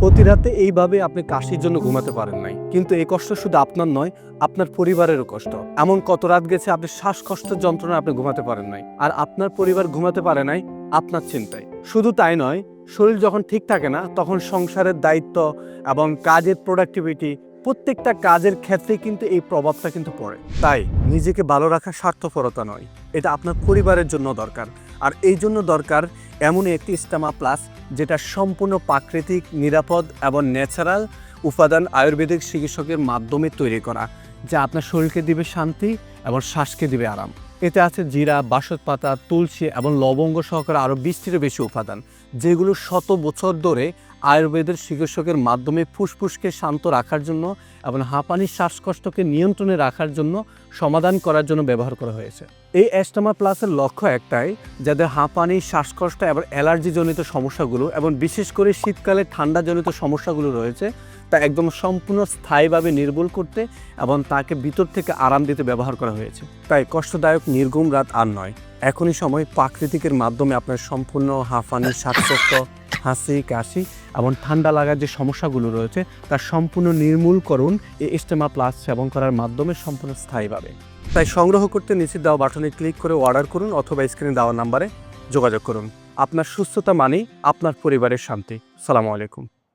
প্রতি রাতে এইভাবে আপনি কাশির জন্য ঘুমাতে পারেন নাই। কিন্তু এই কষ্ট শুধু আপনার নয়, আপনার পরিবারেরও কষ্ট। এমন কত রাত গেছে আপনি শ্বাসকষ্ট যন্ত্রণা আপনি ঘুমাতে পারেন নাই। আর আপনার পরিবার ঘুমাতে পারে নাই, আপনার চিন্তায়। শুধু তাই নয়, শরীর যখন ঠিক থাকে না, তখন সংসারের দায়িত্ব এবং কাজের প্রোডাক্টিভিটি প্রত্যেকটা কাজের ক্ষেত্রে কিন্তু এই প্রভাবটা কিন্তু পড়ে। তাই নিজেকে ভালো রাখা স্বার্থপরতা নয়। এটা আপনার পরিবারের জন্য দরকার। আর এই জন্য দরকার এমন একটি স্টামা প্লাস যেটা সম্পূর্ণ প্রাকৃতিক, নিরাপদ এবং ন্যাচারাল উপাদান আয়ুর্বেদিক চিকিৎসকের মাধ্যমে তৈরি করা, যা আপনার শরীরকে দিবে শান্তি এবং শ্বাসকে দিবে আরাম। এতে আছে জিরা, বাসত পাতা, তুলসী এবং লবঙ্গ সহকারে আরও বিস্তৃত বেশি উপাদান, যেগুলো শত বছর ধরে আয়ুর্বেদের চিকিৎসকের মাধ্যমে ফুসফুসকে শান্ত রাখার জন্য এবং হাঁপানির শ্বাসকষ্টকে নিয়ন্ত্রণে রাখার জন্য সমাধান করার জন্য ব্যবহার করা হয়েছে। এই অ্যাস্টামা প্লাসের লক্ষ্য একটাই, যাদের হাঁপানি, শ্বাসকষ্ট এবং অ্যালার্জিজনিত সমস্যাগুলো এবং বিশেষ করে শীতকালে ঠান্ডাজনিত সমস্যাগুলো রয়েছে, তা একদম সম্পূর্ণ স্থায়ীভাবে নির্মূল করতে এবং তাকে ভিতর থেকে আরাম দিতে ব্যবহার করা হয়েছে। তাই কষ্টদায়ক নির্গুম রাত আর নয়। এখনই সময় প্রাকৃতিকের মাধ্যমে আপনার সম্পূর্ণ হাঁফানি শ্বাসকষ্ট, হাসি, কাশি এবং ঠান্ডা লাগার যে সমস্যাগুলো রয়েছে তার সম্পূর্ণ নির্মূলকরণ এই ইস্টেমা প্লাস সেবন করার মাধ্যমে সম্পূর্ণ স্থায়ীভাবে। তাই সংগ্রহ করতে নিচে দেওয়া বাটনে ক্লিক করে অর্ডার করুন অথবা স্ক্রিনে দেওয়া নাম্বারে যোগাযোগ করুন। আপনার সুস্থতা মানেই আপনার পরিবারের শান্তি। সালামু আলাইকুম।